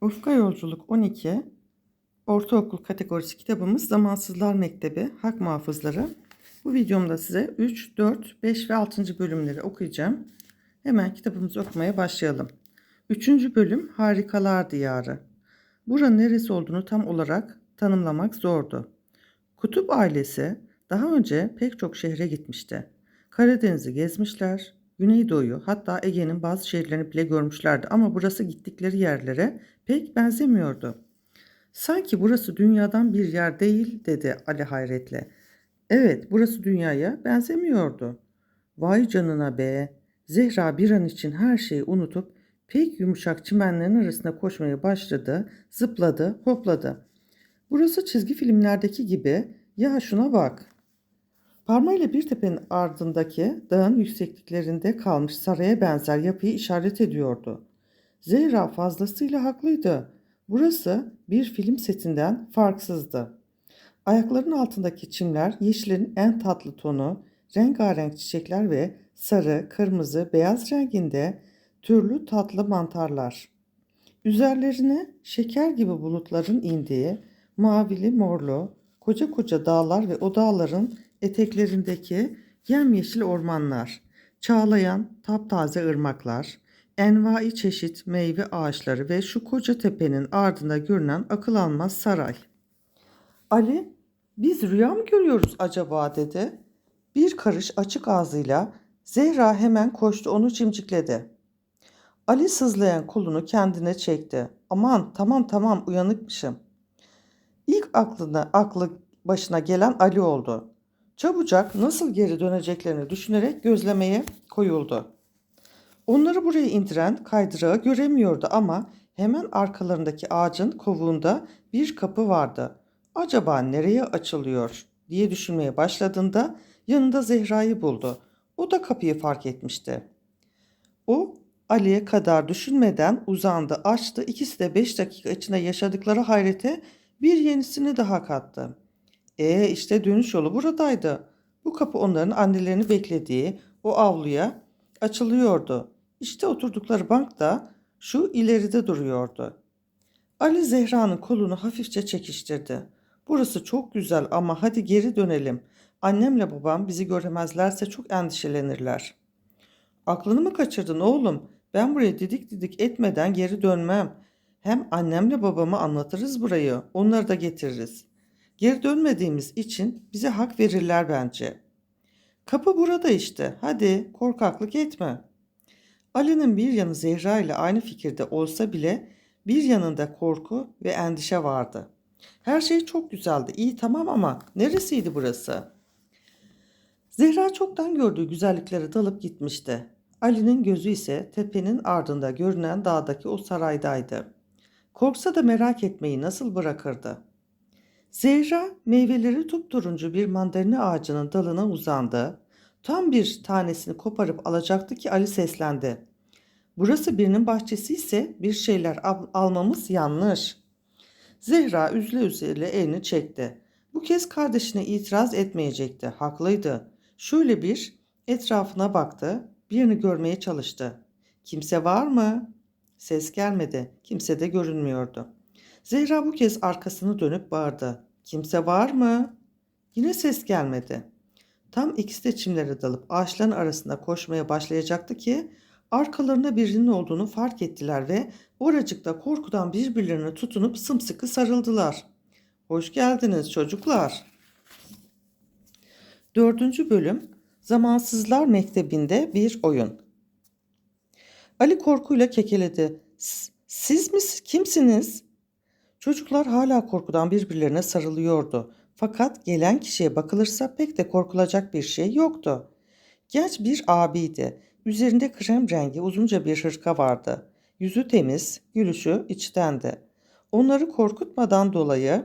Ufka Yolculuk 12 Ortaokul kategorisi kitabımız Zamansızlar Mektebi Hak Muhafızları. Bu videomda size 3, 4, 5 ve 6. bölümleri okuyacağım. Hemen kitabımızı okumaya başlayalım. 3. bölüm Harikalar Diyarı. Buranın neresi olduğunu tam olarak tanımlamak zordu. Kutup ailesi daha önce pek çok şehre gitmişti. Karadeniz'i gezmişler, Güneydoğu'yu hatta Ege'nin bazı şehirlerini bile görmüşlerdi ama burası gittikleri yerlere pek benzemiyordu. Sanki burası dünyadan bir yer değil dedi Ali hayretle. Evet burası dünyaya benzemiyordu. Vay canına be. Zehra bir an için her şeyi unutup pek yumuşak çimenlerin arasında koşmaya başladı, zıpladı, hopladı. Burası çizgi filmlerdeki gibi ya şuna bak. Parmağıyla bir tepenin ardındaki dağın yüksekliklerinde kalmış saraya benzer yapıyı işaret ediyordu. Zehra fazlasıyla haklıydı. Burası bir film setinden farksızdı. Ayakların altındaki çimler yeşilin en tatlı tonu, rengarenk çiçekler ve sarı, kırmızı, beyaz renginde türlü tatlı mantarlar. Üzerlerine şeker gibi bulutların indiği mavili morlu, koca koca dağlar ve o dağların eteklerindeki yemyeşil ormanlar, çağlayan taptaze ırmaklar, envai çeşit meyve ağaçları ve şu koca tepenin ardında görünen akıl almaz saray. Ali, biz rüya mı görüyoruz acaba dedi. Bir karış açık ağzıyla Zehra hemen koştu onu cimcikledi. Ali sızlayan kolunu kendine çekti. Aman tamam tamam uyanıkmışım. İlk aklına aklı başına gelen Ali oldu. Çabucak nasıl geri döneceklerini düşünerek gözlemeye koyuldu. Onları buraya indiren kaydırağı göremiyordu ama hemen arkalarındaki ağacın kovuğunda bir kapı vardı. Acaba nereye açılıyor diye düşünmeye başladığında yanında Zehra'yı buldu. O da kapıyı fark etmişti. O Ali'ye kadar düşünmeden uzandı, açtı. İkisi de beş dakika içinde yaşadıkları hayrete bir yenisini daha kattı. E işte dönüş yolu buradaydı. Bu kapı onların annelerini beklediği o avluya açılıyordu. İşte oturdukları bank da şu ileride duruyordu. Ali Zehra'nın kolunu hafifçe çekiştirdi. Burası çok güzel ama hadi geri dönelim. Annemle babam bizi göremezlerse çok endişelenirler. Aklını mı kaçırdın oğlum? Ben buraya didik didik etmeden geri dönmem. Hem annemle babama anlatırız burayı. Onları da getiririz. Geri dönmediğimiz için bize hak verirler bence. Kapı burada işte. Hadi korkaklık etme. Ali'nin bir yanı Zehra ile aynı fikirde olsa bile bir yanında korku ve endişe vardı. Her şey çok güzeldi. İyi tamam ama neresiydi burası? Zehra çoktan gördüğü güzelliklere dalıp gitmişti. Ali'nin gözü ise tepenin ardında görünen dağdaki o saraydaydı. Korksa da merak etmeyi nasıl bırakırdı? Zehra meyveleri turuncu bir mandalina ağacının dalına uzandı. Tam bir tanesini koparıp alacaktı ki Ali seslendi. Burası birinin bahçesi ise bir şeyler al- almamız yanlış. Zehra üzüle üzüle elini çekti. Bu kez kardeşine itiraz etmeyecekti. Haklıydı. Şöyle bir etrafına baktı. Birini görmeye çalıştı. Kimse var mı? Ses gelmedi. Kimse de görünmüyordu. Zehra bu kez arkasını dönüp bağırdı. Kimse var mı? Yine ses gelmedi. Tam ikisi de çimlere dalıp ağaçların arasında koşmaya başlayacaktı ki arkalarında birinin olduğunu fark ettiler ve oracıkta korkudan birbirlerine tutunup sımsıkı sarıldılar. Hoş geldiniz çocuklar. Dördüncü bölüm Zamansızlar Mektebi'nde bir oyun. Ali korkuyla kekeledi. Siz mi kimsiniz? Çocuklar hala korkudan birbirlerine sarılıyordu. Fakat gelen kişiye bakılırsa pek de korkulacak bir şey yoktu. Genç bir abiydi. Üzerinde krem rengi uzunca bir hırka vardı. Yüzü temiz, gülüşü içtendi. Onları korkutmadan dolayı,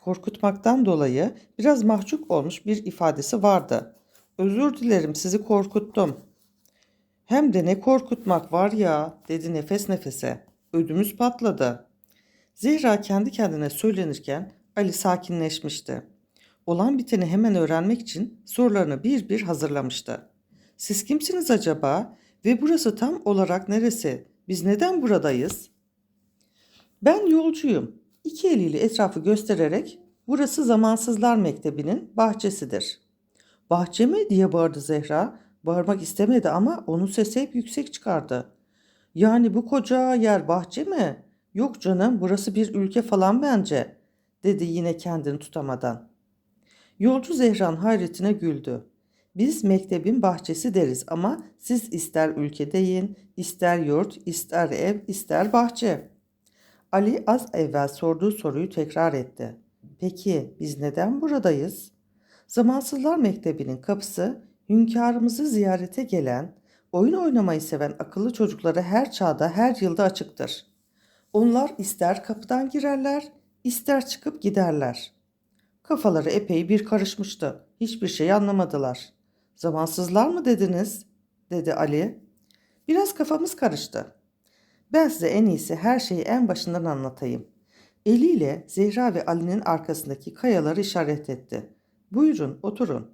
korkutmaktan dolayı biraz mahcup olmuş bir ifadesi vardı. Özür dilerim sizi korkuttum. Hem de ne korkutmak var ya dedi nefes nefese. Ödümüz patladı. Zehra kendi kendine söylenirken Ali sakinleşmişti. Olan biteni hemen öğrenmek için sorularını bir bir hazırlamıştı. Siz kimsiniz acaba? Ve burası tam olarak neresi? Biz neden buradayız? Ben yolcuyum. İki eliyle etrafı göstererek burası Zamansızlar Mektebi'nin bahçesidir. Bahçe mi diye bağırdı Zehra. Bağırmak istemedi ama onun sesi hep yüksek çıkardı. Yani bu koca yer bahçe mi? Yok canım burası bir ülke falan bence dedi yine kendini tutamadan. Yolcu Zehran hayretine güldü. Biz mektebin bahçesi deriz ama siz ister ülke deyin, ister yurt, ister ev, ister bahçe. Ali az evvel sorduğu soruyu tekrar etti. Peki biz neden buradayız? Zamansızlar Mektebi'nin kapısı hünkârımızı ziyarete gelen, oyun oynamayı seven akıllı çocuklara her çağda, her yılda açıktır. Onlar ister kapıdan girerler, ister çıkıp giderler. Kafaları epey bir karışmıştı. Hiçbir şey anlamadılar. Zamansızlar mı dediniz? dedi Ali. Biraz kafamız karıştı. Ben size en iyisi her şeyi en başından anlatayım. Eliyle Zehra ve Ali'nin arkasındaki kayaları işaret etti. Buyurun oturun.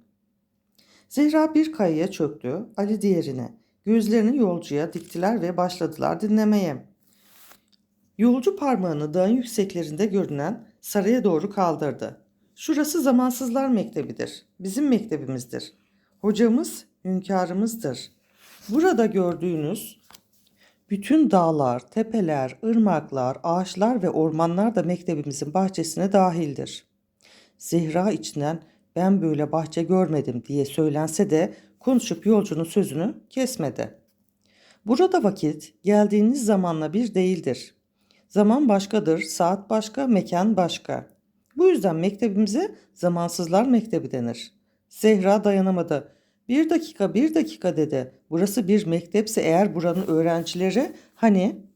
Zehra bir kayaya çöktü, Ali diğerine. Gözlerini yolcuya diktiler ve başladılar dinlemeye. Yolcu parmağını dağın yükseklerinde görünen saraya doğru kaldırdı. Şurası zamansızlar mektebidir. Bizim mektebimizdir. Hocamız hünkârımızdır. Burada gördüğünüz bütün dağlar, tepeler, ırmaklar, ağaçlar ve ormanlar da mektebimizin bahçesine dahildir. Zehra içinden ben böyle bahçe görmedim diye söylense de konuşup yolcunun sözünü kesmedi. Burada vakit geldiğiniz zamanla bir değildir. Zaman başkadır, saat başka, mekan başka. Bu yüzden mektebimize zamansızlar mektebi denir. Zehra dayanamadı. Bir dakika, bir dakika dedi. Burası bir mektepse eğer buranın öğrencileri hani...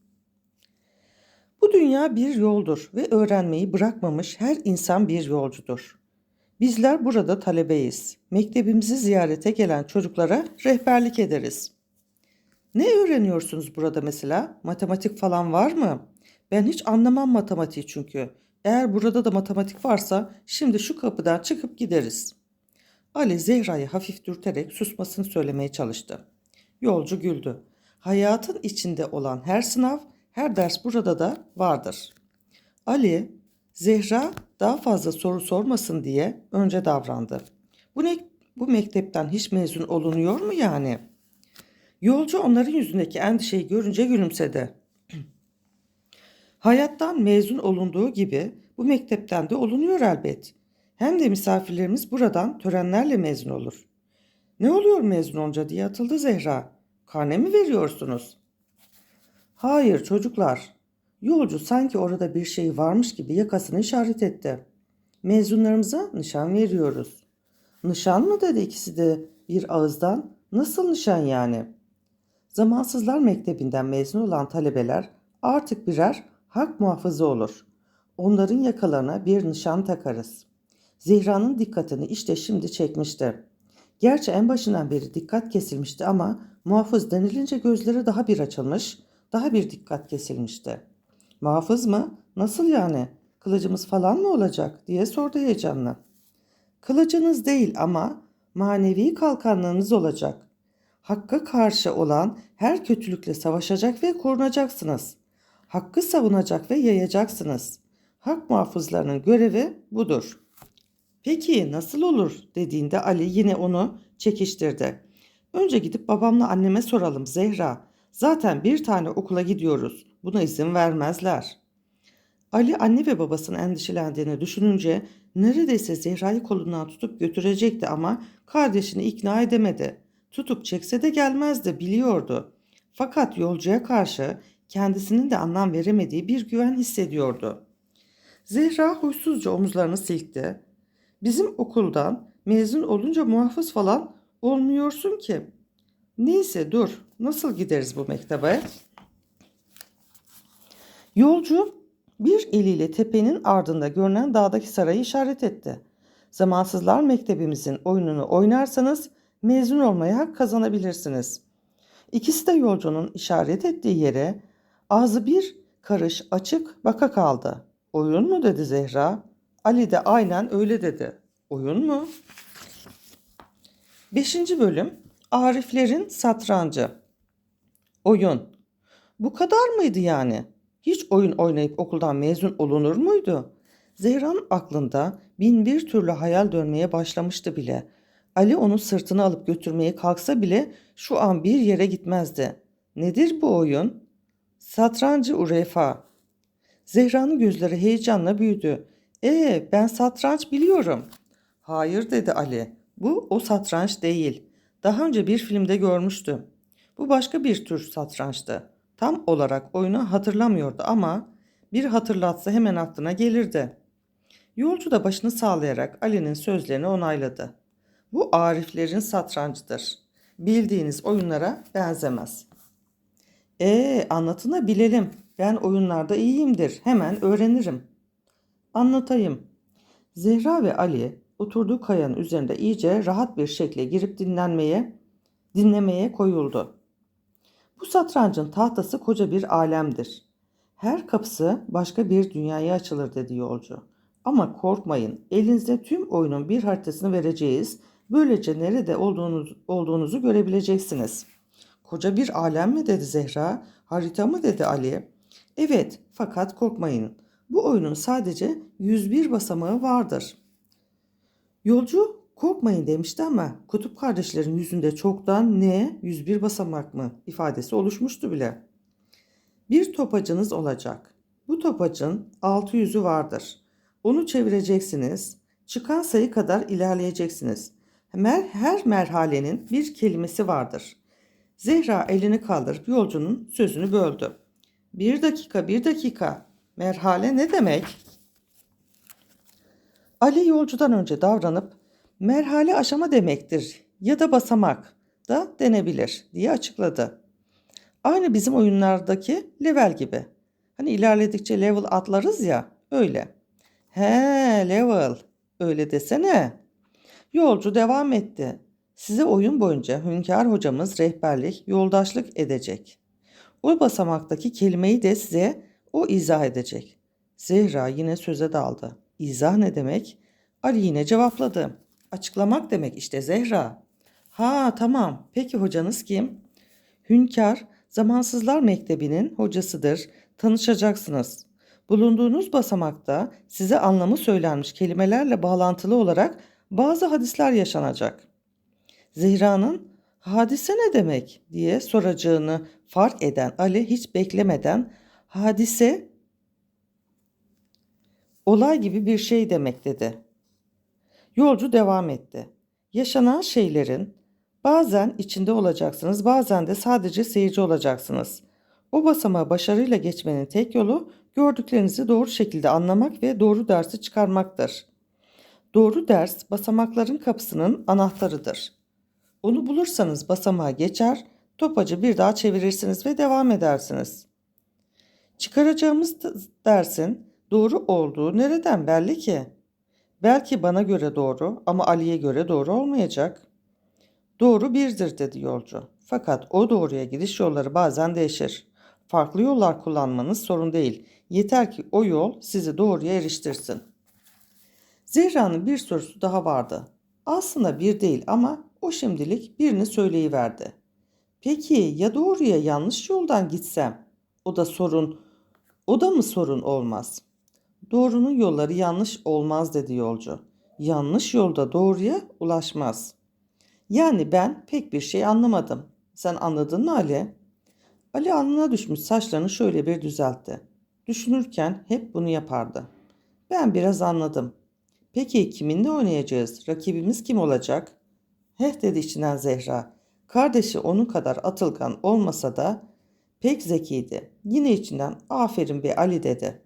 Bu dünya bir yoldur ve öğrenmeyi bırakmamış her insan bir yolcudur. Bizler burada talebeyiz. Mektebimizi ziyarete gelen çocuklara rehberlik ederiz. Ne öğreniyorsunuz burada mesela? Matematik falan var mı? Ben hiç anlamam matematiği çünkü. Eğer burada da matematik varsa şimdi şu kapıdan çıkıp gideriz. Ali Zehra'yı hafif dürterek susmasını söylemeye çalıştı. Yolcu güldü. Hayatın içinde olan her sınav, her ders burada da vardır. Ali, Zehra daha fazla soru sormasın diye önce davrandı. Bu ne bu mektepten hiç mezun olunuyor mu yani? Yolcu onların yüzündeki endişeyi görünce gülümsedi. Hayattan mezun olunduğu gibi bu mektepten de olunuyor elbet. Hem de misafirlerimiz buradan törenlerle mezun olur. Ne oluyor mezun olunca diye atıldı Zehra. Karne mi veriyorsunuz? Hayır çocuklar. Yolcu sanki orada bir şey varmış gibi yakasını işaret etti. Mezunlarımıza nişan veriyoruz. Nişan mı dedi ikisi de bir ağızdan. Nasıl nişan yani? Zamansızlar Mektebi'nden mezun olan talebeler artık birer hak muhafızı olur. Onların yakalarına bir nişan takarız. Zehra'nın dikkatini işte şimdi çekmişti. Gerçi en başından beri dikkat kesilmişti ama muhafız denilince gözleri daha bir açılmış, daha bir dikkat kesilmişti. Muhafız mı? Nasıl yani? Kılıcımız falan mı olacak? diye sordu heyecanla. Kılıcınız değil ama manevi kalkanlığınız olacak. Hakka karşı olan her kötülükle savaşacak ve korunacaksınız. Hakkı savunacak ve yayacaksınız. Hak muhafızlarının görevi budur. Peki nasıl olur dediğinde Ali yine onu çekiştirdi. Önce gidip babamla anneme soralım Zehra. Zaten bir tane okula gidiyoruz. Buna izin vermezler. Ali anne ve babasının endişelendiğini düşününce neredeyse Zehra'yı kolundan tutup götürecekti ama kardeşini ikna edemedi. Tutup çekse de gelmezdi biliyordu. Fakat yolcuya karşı kendisinin de anlam veremediği bir güven hissediyordu. Zehra huysuzca omuzlarını silkti. Bizim okuldan mezun olunca muhafız falan olmuyorsun ki. Neyse dur nasıl gideriz bu mektebe? Yolcu bir eliyle tepenin ardında görünen dağdaki sarayı işaret etti. Zamansızlar mektebimizin oyununu oynarsanız mezun olmaya hak kazanabilirsiniz. İkisi de yolcunun işaret ettiği yere ağzı bir karış açık baka kaldı. Oyun mu dedi Zehra? Ali de aynen öyle dedi. Oyun mu? Beşinci bölüm Ariflerin Satrancı Oyun Bu kadar mıydı yani? Hiç oyun oynayıp okuldan mezun olunur muydu? Zehra'nın aklında bin bir türlü hayal dönmeye başlamıştı bile. Ali onu sırtına alıp götürmeye kalksa bile şu an bir yere gitmezdi. Nedir bu oyun? Satrancı Urefa. Zehra'nın gözleri heyecanla büyüdü. Ee, ben satranç biliyorum. Hayır dedi Ali. Bu o satranç değil. Daha önce bir filmde görmüştüm. Bu başka bir tür satrançtı. Tam olarak oyunu hatırlamıyordu ama bir hatırlatsa hemen aklına gelirdi. Yolcu da başını sağlayarak Ali'nin sözlerini onayladı. Bu Ariflerin satrancıdır. Bildiğiniz oyunlara benzemez. Ee, anlatına bilelim. Ben oyunlarda iyiyimdir. Hemen öğrenirim. Anlatayım. Zehra ve Ali oturduğu kayanın üzerinde iyice rahat bir şekilde girip dinlenmeye, dinlemeye koyuldu. Bu satrancın tahtası koca bir alemdir. Her kapısı başka bir dünyaya açılır dedi yolcu. Ama korkmayın, elinizde tüm oyunun bir haritasını vereceğiz. Böylece nerede olduğunuz, olduğunuzu görebileceksiniz. Koca bir alem mi dedi Zehra, harita mı dedi Ali. Evet, fakat korkmayın. Bu oyunun sadece 101 basamağı vardır. Yolcu korkmayın demişti ama kutup kardeşlerin yüzünde çoktan ne 101 basamak mı ifadesi oluşmuştu bile. Bir topacınız olacak. Bu topacın 600'ü vardır. Onu çevireceksiniz. Çıkan sayı kadar ilerleyeceksiniz. Mer her merhalenin bir kelimesi vardır. Zehra elini kaldırıp yolcunun sözünü böldü. Bir dakika, bir dakika. Merhale ne demek? Ali yolcudan önce davranıp merhale aşama demektir ya da basamak da denebilir diye açıkladı. Aynı bizim oyunlardaki level gibi. Hani ilerledikçe level atlarız ya öyle. He level öyle desene. Yolcu devam etti. Size oyun boyunca Hünkar hocamız rehberlik, yoldaşlık edecek. O basamaktaki kelimeyi de size o izah edecek. Zehra yine söze daldı. İzah ne demek? Ali yine cevapladı. Açıklamak demek işte Zehra. Ha tamam. Peki hocanız kim? Hünkar, Zamansızlar Mektebi'nin hocasıdır. Tanışacaksınız. Bulunduğunuz basamakta size anlamı söylenmiş kelimelerle bağlantılı olarak bazı hadisler yaşanacak. Zehra'nın hadise ne demek diye soracağını fark eden Ali hiç beklemeden hadise olay gibi bir şey demek dedi. Yolcu devam etti. Yaşanan şeylerin bazen içinde olacaksınız, bazen de sadece seyirci olacaksınız. O basamağı başarıyla geçmenin tek yolu gördüklerinizi doğru şekilde anlamak ve doğru dersi çıkarmaktır. Doğru ders basamakların kapısının anahtarıdır. Onu bulursanız basamağa geçer, topacı bir daha çevirirsiniz ve devam edersiniz. Çıkaracağımız dersin doğru olduğu nereden belli ki? Belki bana göre doğru ama Ali'ye göre doğru olmayacak. Doğru birdir dedi yolcu. Fakat o doğruya gidiş yolları bazen değişir. Farklı yollar kullanmanız sorun değil. Yeter ki o yol sizi doğruya eriştirsin. Zehra'nın bir sorusu daha vardı. Aslında bir değil ama o şimdilik birini söyleyiverdi. Peki ya doğruya yanlış yoldan gitsem? O da sorun, o da mı sorun olmaz? Doğrunun yolları yanlış olmaz dedi yolcu. Yanlış yolda doğruya ulaşmaz. Yani ben pek bir şey anlamadım. Sen anladın mı Ali? Ali alnına düşmüş saçlarını şöyle bir düzeltti. Düşünürken hep bunu yapardı. Ben biraz anladım. Peki kiminle oynayacağız? Rakibimiz kim olacak? Heh dedi içinden Zehra. Kardeşi onun kadar atılgan olmasa da pek zekiydi. Yine içinden aferin be Ali dedi.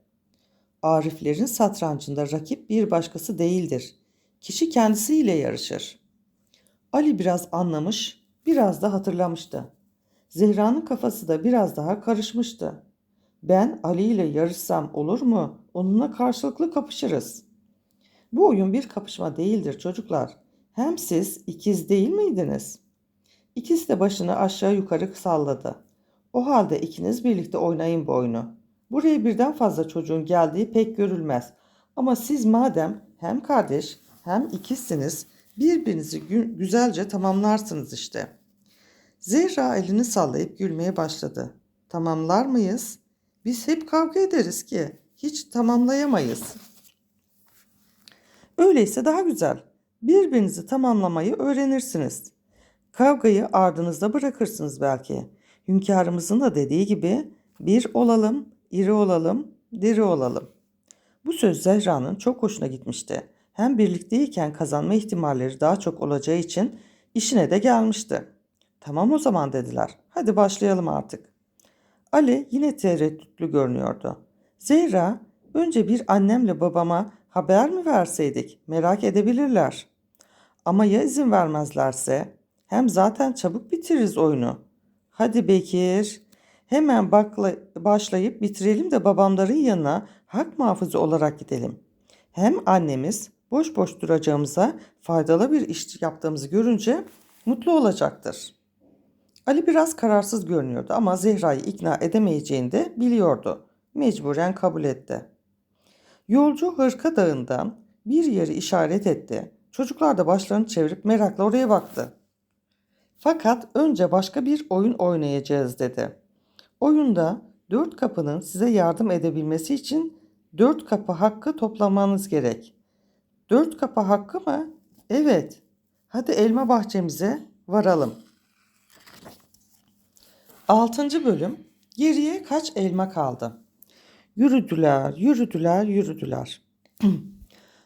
Ariflerin satrancında rakip bir başkası değildir. Kişi kendisiyle yarışır. Ali biraz anlamış, biraz da hatırlamıştı. Zehra'nın kafası da biraz daha karışmıştı. Ben Ali ile yarışsam olur mu? Onunla karşılıklı kapışırız. Bu oyun bir kapışma değildir çocuklar. Hem siz ikiz değil miydiniz? İkisi de başını aşağı yukarı salladı. O halde ikiniz birlikte oynayın bu oyunu. Buraya birden fazla çocuğun geldiği pek görülmez. Ama siz madem hem kardeş hem ikizsiniz birbirinizi güzelce tamamlarsınız işte. Zehra elini sallayıp gülmeye başladı. Tamamlar mıyız? Biz hep kavga ederiz ki hiç tamamlayamayız. Öyleyse daha güzel. Birbirinizi tamamlamayı öğrenirsiniz. Kavgayı ardınızda bırakırsınız belki. Hünkârımızın da dediği gibi bir olalım, iri olalım, diri olalım. Bu söz Zehra'nın çok hoşuna gitmişti. Hem birlikteyken kazanma ihtimalleri daha çok olacağı için işine de gelmişti. Tamam o zaman dediler. Hadi başlayalım artık. Ali yine tereddütlü görünüyordu. Zehra, önce bir annemle babama haber mi verseydik? Merak edebilirler. Ama ya izin vermezlerse? Hem zaten çabuk bitiririz oyunu. Hadi Bekir, hemen bakla, başlayıp bitirelim de babamların yanına hak muhafızı olarak gidelim. Hem annemiz boş boş duracağımıza faydalı bir iş yaptığımızı görünce mutlu olacaktır. Ali biraz kararsız görünüyordu ama Zehra'yı ikna edemeyeceğini de biliyordu. Mecburen kabul etti. Yolcu Hırka Dağı'ndan bir yeri işaret etti. Çocuklar da başlarını çevirip merakla oraya baktı. Fakat önce başka bir oyun oynayacağız dedi. Oyunda dört kapının size yardım edebilmesi için dört kapı hakkı toplamanız gerek. Dört kapı hakkı mı? Evet. Hadi elma bahçemize varalım. Altıncı bölüm. Geriye kaç elma kaldı? Yürüdüler, yürüdüler, yürüdüler.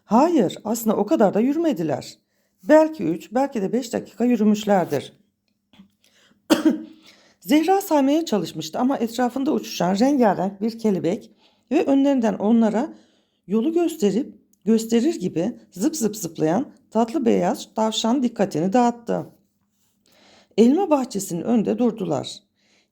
Hayır, aslında o kadar da yürümediler. Belki üç, belki de beş dakika yürümüşlerdir. Zehra saymaya çalışmıştı ama etrafında uçuşan rengarenk bir kelebek ve önlerinden onlara yolu gösterip gösterir gibi zıp zıp zıplayan tatlı beyaz tavşan dikkatini dağıttı. Elma bahçesinin önünde durdular.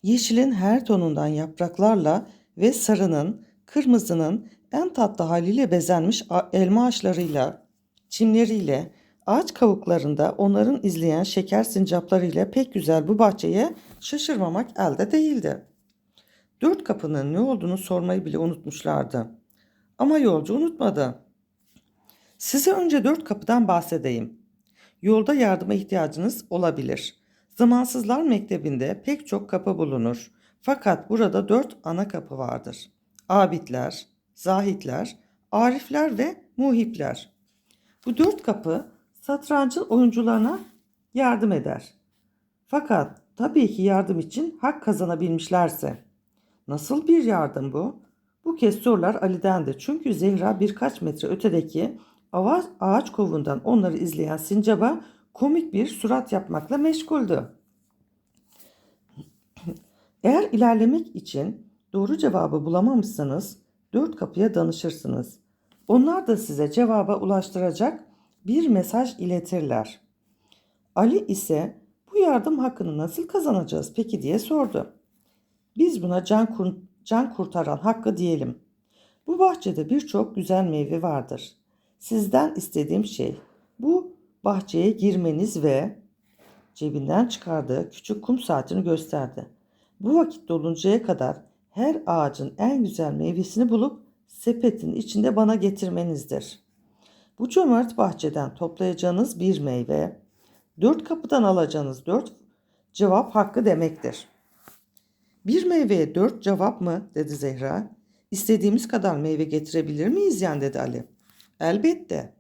Yeşilin her tonundan yapraklarla ve sarının, kırmızının en tatlı haliyle bezenmiş elma ağaçlarıyla, çimleriyle, ağaç kavuklarında onların izleyen şeker sincaplarıyla pek güzel bu bahçeye şaşırmamak elde değildi. Dört kapının ne olduğunu sormayı bile unutmuşlardı. Ama yolcu unutmadı. Size önce dört kapıdan bahsedeyim. Yolda yardıma ihtiyacınız olabilir. Zamansızlar Mektebi'nde pek çok kapı bulunur. Fakat burada dört ana kapı vardır. Abidler, zahitler, arifler ve muhipler. Bu dört kapı satrancın oyuncularına yardım eder. Fakat tabii ki yardım için hak kazanabilmişlerse. Nasıl bir yardım bu? Bu kez sorular Ali'dendi. Çünkü Zehra birkaç metre ötedeki ağaç kovundan onları izleyen sincaba komik bir surat yapmakla meşguldü. Eğer ilerlemek için doğru cevabı bulamamışsanız dört kapıya danışırsınız. Onlar da size cevaba ulaştıracak bir mesaj iletirler. Ali ise bu yardım hakkını nasıl kazanacağız peki diye sordu. Biz buna can, kur can kurtaran hakkı diyelim. Bu bahçede birçok güzel meyve vardır. Sizden istediğim şey bu bahçeye girmeniz ve cebinden çıkardığı küçük kum saatini gösterdi. Bu vakit doluncaya kadar her ağacın en güzel meyvesini bulup sepetin içinde bana getirmenizdir. Bu cömert bahçeden toplayacağınız bir meyve, dört kapıdan alacağınız dört cevap hakkı demektir. Bir meyveye dört cevap mı dedi Zehra. İstediğimiz kadar meyve getirebilir miyiz yani dedi Ali. Elbette.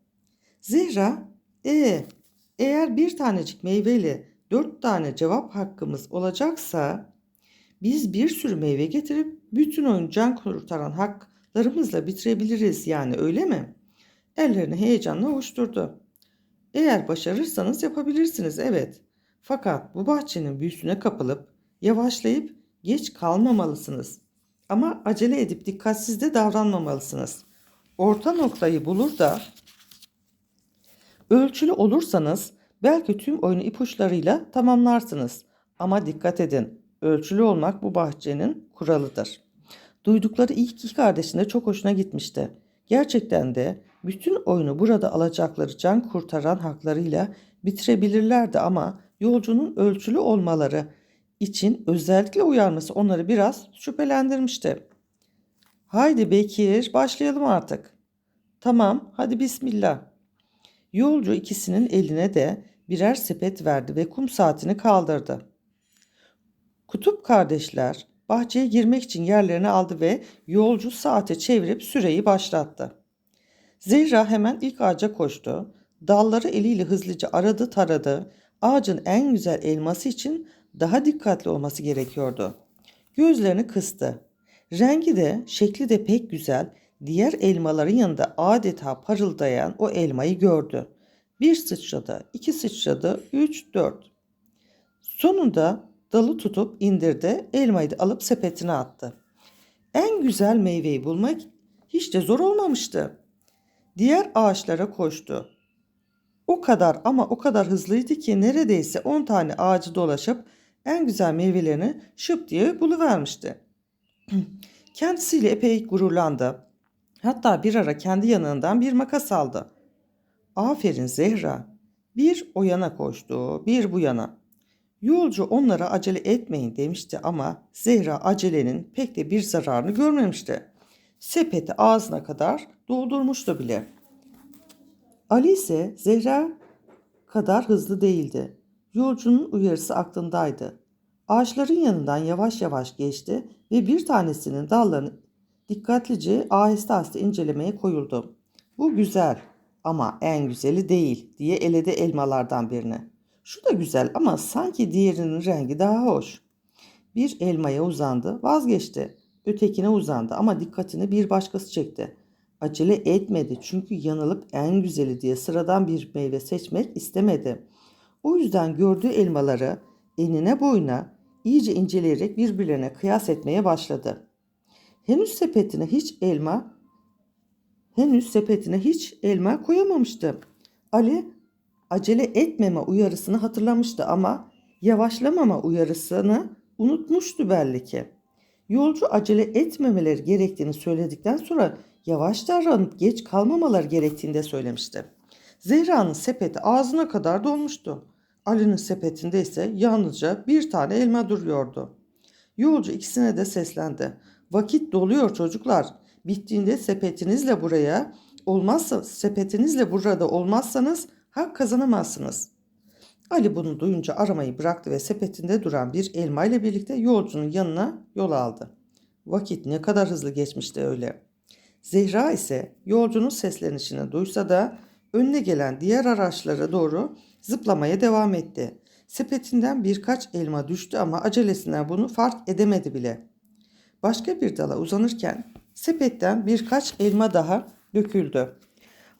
Zehra, e eğer bir tanecik meyveyle dört tane cevap hakkımız olacaksa biz bir sürü meyve getirip bütün oyun can kurtaran haklarımızla bitirebiliriz yani öyle mi? Ellerini heyecanla ovuşturdu. Eğer başarırsanız yapabilirsiniz evet. Fakat bu bahçenin büyüsüne kapılıp yavaşlayıp geç kalmamalısınız. Ama acele edip dikkatsiz de davranmamalısınız. Orta noktayı bulur da ölçülü olursanız belki tüm oyunu ipuçlarıyla tamamlarsınız. Ama dikkat edin, ölçülü olmak bu bahçenin kuralıdır. Duydukları ilk iki kardeşin de çok hoşuna gitmişti. Gerçekten de bütün oyunu burada alacakları can kurtaran haklarıyla bitirebilirlerdi ama yolcunun ölçülü olmaları için özellikle uyarması onları biraz şüphelendirmişti. Haydi Bekir başlayalım artık. Tamam hadi bismillah. Yolcu ikisinin eline de birer sepet verdi ve kum saatini kaldırdı. Kutup kardeşler bahçeye girmek için yerlerini aldı ve yolcu saate çevirip süreyi başlattı. Zehra hemen ilk ağaca koştu. Dalları eliyle hızlıca aradı taradı. Ağacın en güzel elması için daha dikkatli olması gerekiyordu. Gözlerini kıstı. Rengi de şekli de pek güzel. Diğer elmaların yanında adeta parıldayan o elmayı gördü. Bir sıçradı, iki sıçradı, üç, dört. Sonunda dalı tutup indirdi, elmayı da alıp sepetine attı. En güzel meyveyi bulmak hiç de zor olmamıştı. Diğer ağaçlara koştu. O kadar ama o kadar hızlıydı ki neredeyse 10 tane ağacı dolaşıp en güzel meyvelerini şıp diye buluvermişti. Kendisiyle epey gururlandı. Hatta bir ara kendi yanından bir makas aldı. Aferin Zehra. Bir o yana koştu, bir bu yana. Yolcu onlara acele etmeyin demişti ama Zehra acelenin pek de bir zararını görmemişti. Sepeti ağzına kadar doldurmuştu bile. Ali ise Zehra kadar hızlı değildi. Yolcunun uyarısı aklındaydı. Ağaçların yanından yavaş yavaş geçti ve bir tanesinin dallarını dikkatlice aheste aheste incelemeye koyuldu. Bu güzel ama en güzeli değil diye eledi elmalardan birini. Şu da güzel ama sanki diğerinin rengi daha hoş. Bir elmaya uzandı, vazgeçti. Ötekine uzandı ama dikkatini bir başkası çekti. Acele etmedi çünkü yanılıp en güzeli diye sıradan bir meyve seçmek istemedi. O yüzden gördüğü elmaları enine boyuna iyice inceleyerek birbirlerine kıyas etmeye başladı. Henüz sepetine hiç elma henüz sepetine hiç elma koyamamıştı. Ali acele etmeme uyarısını hatırlamıştı ama yavaşlamama uyarısını unutmuştu belli ki. Yolcu acele etmemeleri gerektiğini söyledikten sonra yavaş davranıp geç kalmamaları gerektiğini de söylemişti. Zehra'nın sepeti ağzına kadar dolmuştu. Ali'nin sepetinde ise yalnızca bir tane elma duruyordu. Yolcu ikisine de seslendi. Vakit doluyor çocuklar. Bittiğinde sepetinizle buraya olmazsa sepetinizle burada olmazsanız hak kazanamazsınız. Ali bunu duyunca aramayı bıraktı ve sepetinde duran bir elma ile birlikte yolcunun yanına yol aldı. Vakit ne kadar hızlı geçmişti öyle. Zehra ise yolcunun seslenişini duysa da önüne gelen diğer araçlara doğru zıplamaya devam etti. Sepetinden birkaç elma düştü ama acelesinden bunu fark edemedi bile. Başka bir dala uzanırken sepetten birkaç elma daha döküldü.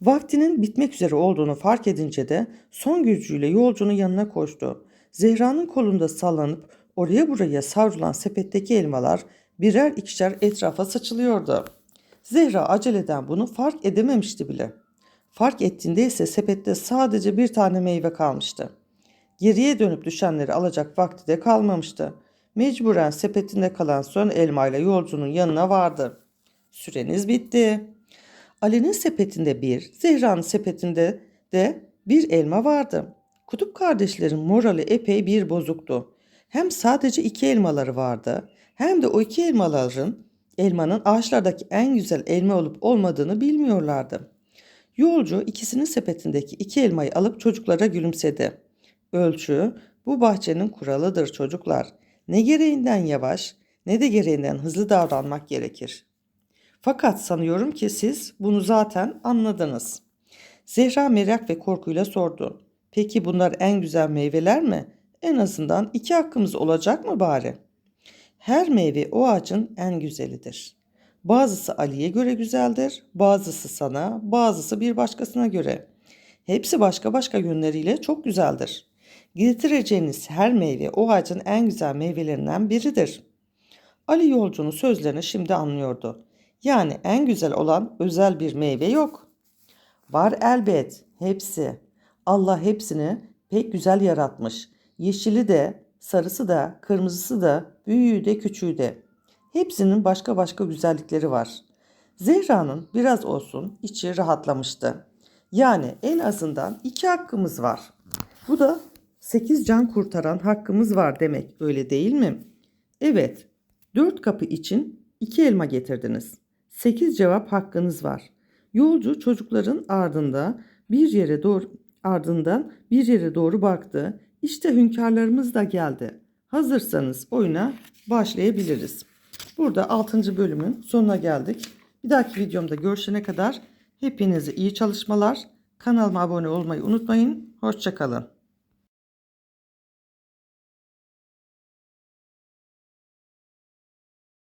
Vaktinin bitmek üzere olduğunu fark edince de son gücüyle yolcunun yanına koştu. Zehra'nın kolunda sallanıp oraya buraya savrulan sepetteki elmalar birer ikişer etrafa saçılıyordu. Zehra aceleden bunu fark edememişti bile. Fark ettiğinde ise sepette sadece bir tane meyve kalmıştı. Geriye dönüp düşenleri alacak vakti de kalmamıştı. Mecburen sepetinde kalan son elmayla yolcunun yanına vardı. Süreniz bitti. Ali'nin sepetinde bir, Zehra'nın sepetinde de bir elma vardı. Kutup kardeşlerin morali epey bir bozuktu. Hem sadece iki elmaları vardı, hem de o iki elmaların elmanın ağaçlardaki en güzel elma olup olmadığını bilmiyorlardı. Yolcu ikisinin sepetindeki iki elmayı alıp çocuklara gülümsedi. Ölçü bu bahçenin kuralıdır çocuklar. Ne gereğinden yavaş ne de gereğinden hızlı davranmak gerekir. Fakat sanıyorum ki siz bunu zaten anladınız. Zehra merak ve korkuyla sordu. Peki bunlar en güzel meyveler mi? En azından iki hakkımız olacak mı bari? Her meyve o ağacın en güzelidir. Bazısı Ali'ye göre güzeldir, bazısı sana, bazısı bir başkasına göre. Hepsi başka başka yönleriyle çok güzeldir. Getireceğiniz her meyve o ağacın en güzel meyvelerinden biridir. Ali yolcunun sözlerini şimdi anlıyordu. Yani en güzel olan özel bir meyve yok. Var elbet, hepsi. Allah hepsini pek güzel yaratmış. Yeşili de, sarısı da, kırmızısı da, büyüğü de, küçüğü de. Hepsinin başka başka güzellikleri var. Zehra'nın biraz olsun içi rahatlamıştı. Yani en azından iki hakkımız var. Bu da sekiz can kurtaran hakkımız var demek öyle değil mi? Evet, dört kapı için iki elma getirdiniz. Sekiz cevap hakkınız var. Yolcu çocukların ardında bir yere doğru ardından bir yere doğru baktı. İşte hünkârlarımız da geldi. Hazırsanız oyuna başlayabiliriz. Burada 6. bölümün sonuna geldik. Bir dahaki videomda görüşene kadar hepinize iyi çalışmalar. Kanalıma abone olmayı unutmayın. Hoşçakalın.